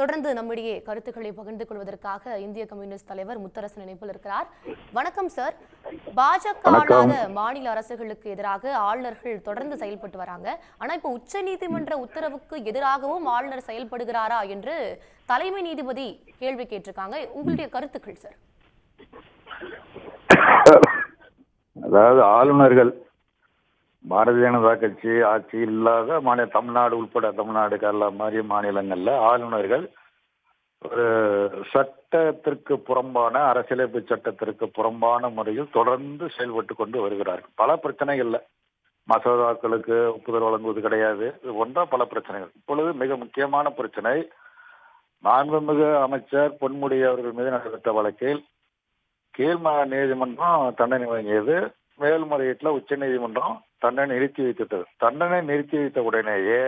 தொடர்ந்து நம்மிடையே கருத்துக்களை பகிர்ந்து கொள்வதற்காக இந்திய கம்யூனிஸ்ட் தலைவர் முத்தரசன் இணைப்பில் இருக்கிறார். வணக்கம் சார் பாஜக ஆளாத மாநில அரசுகளுக்கு எதிராக ஆளுநர்கள் தொடர்ந்து செயல்பட்டு வராங்க. ஆனா இப்போ உச்சநீதிமன்ற உத்தரவுக்கு எதிராகவும் ஆளுநர் செயல்படுகிறாரா என்று தலைமை நீதிபதி கேள்வி கேட்டிருக்காங்க. உங்களுடைய கருத்துக்கள் சார் அதாவது ஆளுநர்கள் பாரதிய ஜனதா கட்சி ஆட்சி இல்லாத மாநில தமிழ்நாடு உட்பட தமிழ்நாடு கேரளா மாதிரி மாநிலங்களில் ஆளுநர்கள் ஒரு சட்டத்திற்கு புறம்பான அரசியலமைப்பு சட்டத்திற்கு புறம்பான முறையில் தொடர்ந்து செயல்பட்டு கொண்டு வருகிறார்கள். பல பிரச்சனைகள்ல. மசோதாக்களுக்கு ஒப்புதல் வழங்குவது கிடையாது. இது போன்ற பல பிரச்சனைகள். இப்பொழுது மிக முக்கியமான பிரச்சனை மாண்புமிகு அமைச்சர் பொன்முடி அவர்கள் மீது நடைபெற்ற வழக்கில் கீழ் நீதிமன்றம் தண்டனை வழங்கியது. மேல்முறையீட்டில் உச்ச நீதிமன்றம் தண்டனை நிறுத்தி வைத்துட்டது தண்டனை நிறுத்தி வைத்த உடனேயே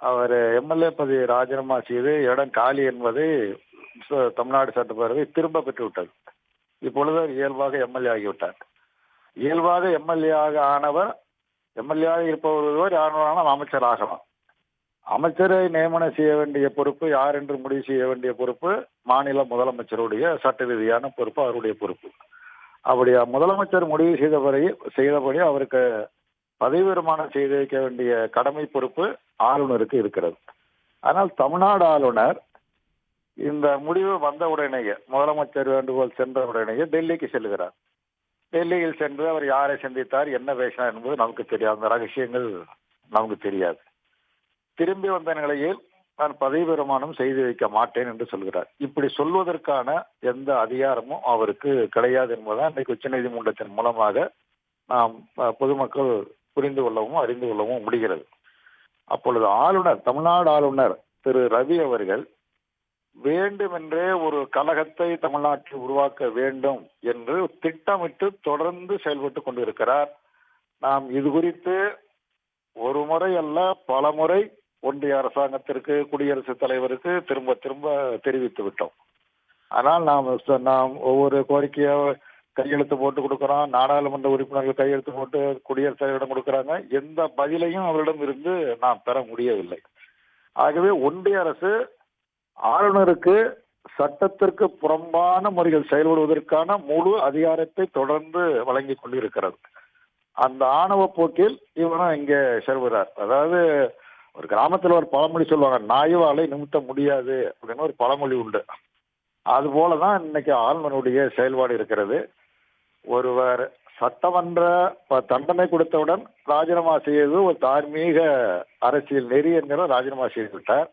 அவர் எம்எல்ஏ பதவி ராஜினாமா செய்து இடம் காலி என்பதை தமிழ்நாடு சட்டப்பேரவை திரும்ப பெற்றுவிட்டது. இப்பொழுது அவர் இயல்பாக எம்எல்ஏ ஆகிவிட்டார். இயல்பாக எம்எல்ஏ ஆக ஆனவர் எம்எல்ஏ ஆக இருப்பவர் ஒருவர் யாராலும் அமைச்சர் ஆகலாம். அமைச்சரை நியமனம் செய்ய வேண்டிய பொறுப்பு யார் என்று முடிவு செய்ய வேண்டிய பொறுப்பு மாநில முதலமைச்சருடைய சட்ட ரீதியான பொறுப்பு அவருடைய பொறுப்பு. அப்படி முதலமைச்சர் முடிவு செய்தபடி செய்தபடி அவருக்கு பதவி விரமானம் செய்து வைக்க வேண்டிய கடமை பொறுப்பு ஆளுநருக்கு இருக்கிறது. ஆனால் தமிழ்நாடு ஆளுநர் இந்த முடிவு வந்த உடனேயே முதலமைச்சர் வேண்டுகோள் சென்ற உடனேயே டெல்லிக்கு செல்கிறார். டெல்லியில் சென்று அவர் யாரை சந்தித்தார் என்ன பேசினார் என்பது நமக்கு தெரியாது. அந்த ரகசியங்கள் நமக்கு தெரியாது. திரும்பி வந்த நிலையில் நான் பதவி பிரமாணம் செய்து வைக்க மாட்டேன் என்று சொல்கிறார். இப்படி சொல்வதற்கான எந்த அதிகாரமும் அவருக்கு கிடையாது என்பதுதான் இன்றைக்கு உச்சநீதிமன்றத்தின் மூலமாக நாம் பொதுமக்கள் புரிந்து கொள்ளவும் அறிந்து கொள்ளவும் முடிகிறது. அப்பொழுது ஆளுநர் தமிழ்நாடு ஆளுநர் திரு. ரவி அவர்கள் வேண்டுமென்றே ஒரு கழகத்தை தமிழ்நாட்டில் உருவாக்க வேண்டும் என்று திட்டமிட்டு தொடர்ந்து செயல்பட்டு கொண்டிருக்கிறார். நாம் இது குறித்து ஒரு முறை அல்ல பல முறை ஒன்றிய அரசாங்கத்திற்கு குடியரசுத் தலைவருக்கு திரும்ப திரும்ப தெரிவித்து விட்டோம். ஆனால் நாம் நாம் ஒவ்வொரு கோரிக்கையை கையெழுத்து போட்டு கொடுக்குறோம். நாடாளுமன்ற உறுப்பினர்கள் கையெழுத்து போட்டு குடியரசுத் தலைவரிடம் கொடுக்குறாங்க. எந்த பதிலையும் அவரிடம் இருந்து நாம் பெற முடியவில்லை. ஆகவே ஒன்றிய அரசு ஆளுநருக்கு சட்டத்திற்கு புறம்பான முறையில் செயல்படுவதற்கான முழு அதிகாரத்தை தொடர்ந்து வழங்கி கொண்டிருக்கிறது. அந்த ஆணவ போக்கில் இவனும் இங்கே செல்கிறார். அதாவது ஒரு கிராமத்துல ஒரு பழமொழி சொல்லுவாங்க நாய்வாலை நிமித்த முடியாது அப்படின்னு ஒரு பழமொழி உண்டு. அது போலதான் இன்னைக்கு ஆளுநருடைய செயல்பாடு இருக்கிறது. ஒருவர் சட்டமன்ற தண்டனை கொடுத்தவுடன் ராஜினாமா செய்தது ஒரு தார்மீக அரசியல் நெறி என்கிற ராஜினாமா செய்து விட்டார்.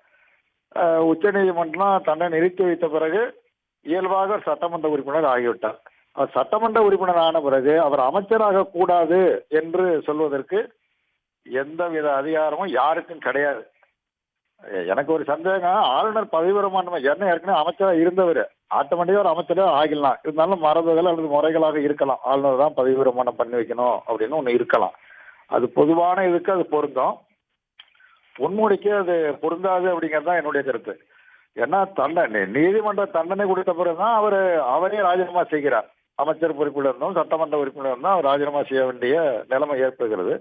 உச்ச நீதிமன்றம் தண்டனை நிறுத்தி வைத்த பிறகு இயல்பாக ஒரு சட்டமன்ற உறுப்பினர் ஆகிவிட்டார். அவர் சட்டமன்ற உறுப்பினர் ஆன பிறகு அவர் அமைச்சராக கூடாது என்று சொல்வதற்கு எந்தவித அதிகாரமும் யாருக்கும் கிடையாது. எனக்கு ஒரு சந்தேகம் ஆளுநர் பதவி பிரமாணம் என்ன ஏற்கனவே அமைச்சராக இருந்தவர். ஆட்டோமேட்டிக்காக ஒரு அமைச்சராக ஆகிடலாம். இருந்தாலும் மரபுகள் அல்லது முறைகளாக இருக்கலாம். ஆளுநர் தான் பதவி பிரமாணம் பண்ணி வைக்கணும் அப்படின்னு ஒன்று இருக்கலாம். அது பொதுவான இதுக்கு அது பொருந்தும். பொன்முடிக்கு அது பொருந்தாது அப்படிங்கிறது தான் என்னுடைய கருத்து. ஏன்னா தண்டனை நீதிமன்ற தண்டனை கொடுத்த பிறகு தான் அவர் அவரே ராஜினாமா செய்கிறார். அமைச்சர் பொறுப்பில் இருந்தும் சட்டமன்ற உறுப்பினர் இருந்தும் அவர் ராஜினாமா செய்ய வேண்டிய நிலைமை ஏற்படுகிறது.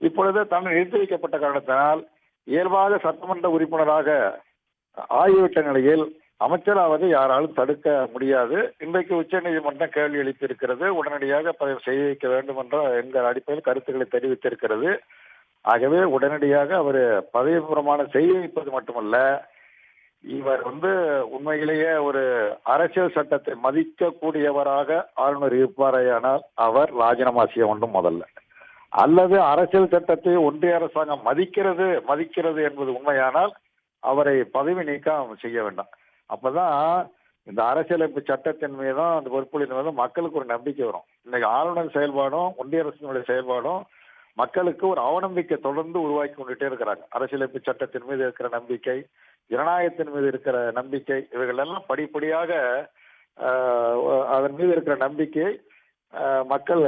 இப்பொழுது தன்னை நிறுத்தி வைக்கப்பட்ட காரணத்தினால் இயல்பாக சட்டமன்ற உறுப்பினராக ஆகிவிட்ட நிலையில் அமைச்சராவது யாராலும் தடுக்க முடியாது. இன்றைக்கு உச்சநீதிமன்றம் கேள்வி எழுப்பியிருக்கிறது. உடனடியாக பதவி செய்ய வைக்க வேண்டும் என்ற எங்கள் அடிப்படையில் கருத்துக்களை தெரிவித்திருக்கிறது. ஆகவே உடனடியாக அவர் பதவி பிரமாணம் செய்ய வைப்பது மட்டுமல்ல இவர் வந்து உண்மையிலேயே ஒரு அரசியல் சட்டத்தை மதிக்கக்கூடியவராக ஆளுநர் இருப்பாரேயானால் அவர் ராஜினாமா செய்ய வேண்டும் முதல்ல. அல்லது அரசியல் சட்டத்தை ஒன்றிய அரசாங்கம் மதிக்கிறது மதிக்கிறது என்பது உண்மையானால் அவரை பதவி நீக்கம் செய்ய வேண்டாம். அப்பதான் இந்த அரசியலமைப்பு சட்டத்தின் மீதும் அந்த பொறுப்புகளின் மீதும் மக்களுக்கு ஒரு நம்பிக்கை வரும். இன்னைக்கு ஆளுநர் செயல்பாடும் ஒன்றிய அரசினுடைய செயல்பாடும் மக்களுக்கு ஒரு அவநம்பிக்கை தொடர்ந்து உருவாக்கி கொண்டுட்டே இருக்கிறாங்க. அரசியலமைப்பு சட்டத்தின் மீது இருக்கிற நம்பிக்கை ஜனநாயகத்தின் மீது இருக்கிற நம்பிக்கை இவைகள் எல்லாம் படிப்படியாக அதன் மீது இருக்கிற நம்பிக்கை மக்கள்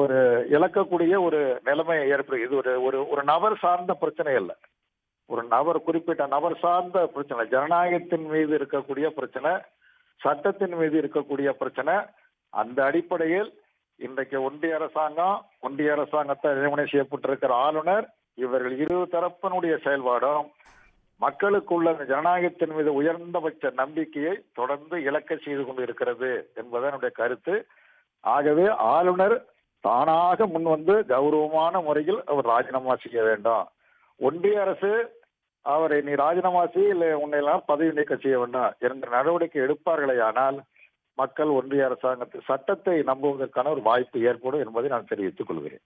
ஒரு இழக்கக்கூடிய ஒரு நிலைமை ஏற்படுது இது ஒரு ஒரு ஒரு நபர் சார்ந்த பிரச்சனை அல்ல. ஒரு நபர் குறிப்பிட்ட நபர் சார்ந்த பிரச்சனை ஜனநாயகத்தின் மீது இருக்கக்கூடிய பிரச்சனை சட்டத்தின் மீது இருக்கக்கூடிய பிரச்சனை அந்த அடிப்படையில் இன்றைக்கு ஒன்றிய அரசாங்கம் ஒன்றிய அரசாங்கத்தை நியமனம் செய்யப்பட்டிருக்கிற ஆளுநர் இவர்கள் இரு தரப்பினுடைய செயல்பாடும் மக்களுக்குள்ள ஜனநாயகத்தின் மீது உயர்ந்தபட்ச நம்பிக்கையை தொடர்ந்து இழக்க செய்து கொண்டு இருக்கிறது என்பதனுடைய கருத்து. ஆகவே ஆளுநர் தானாக முன் வந்து கௌரவமான முறையில் அவர் ராஜினாமா செய்ய வேண்டும். ஒன்றிய அரசு அவரை நீ ராஜினாமா செய்ய இல்லை உன்னையெல்லாம் பதவி நீக்கம் செய்ய வேண்டாம் என்ற நடவடிக்கை எடுப்பார்களே ஆனால் மக்கள் ஒன்றிய அரசாங்கத்து சட்டத்தை நம்புவதற்கான ஒரு வாய்ப்பு ஏற்படும் என்பதை நான் தெரிவித்துக் கொள்கிறேன்.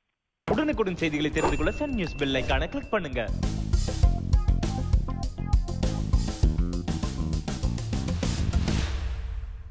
உடனுக்குடன் செய்திகளை தெரிந்து கொள்ள சன் நியூஸ் பெல் கிளிக் பண்ணுங்க.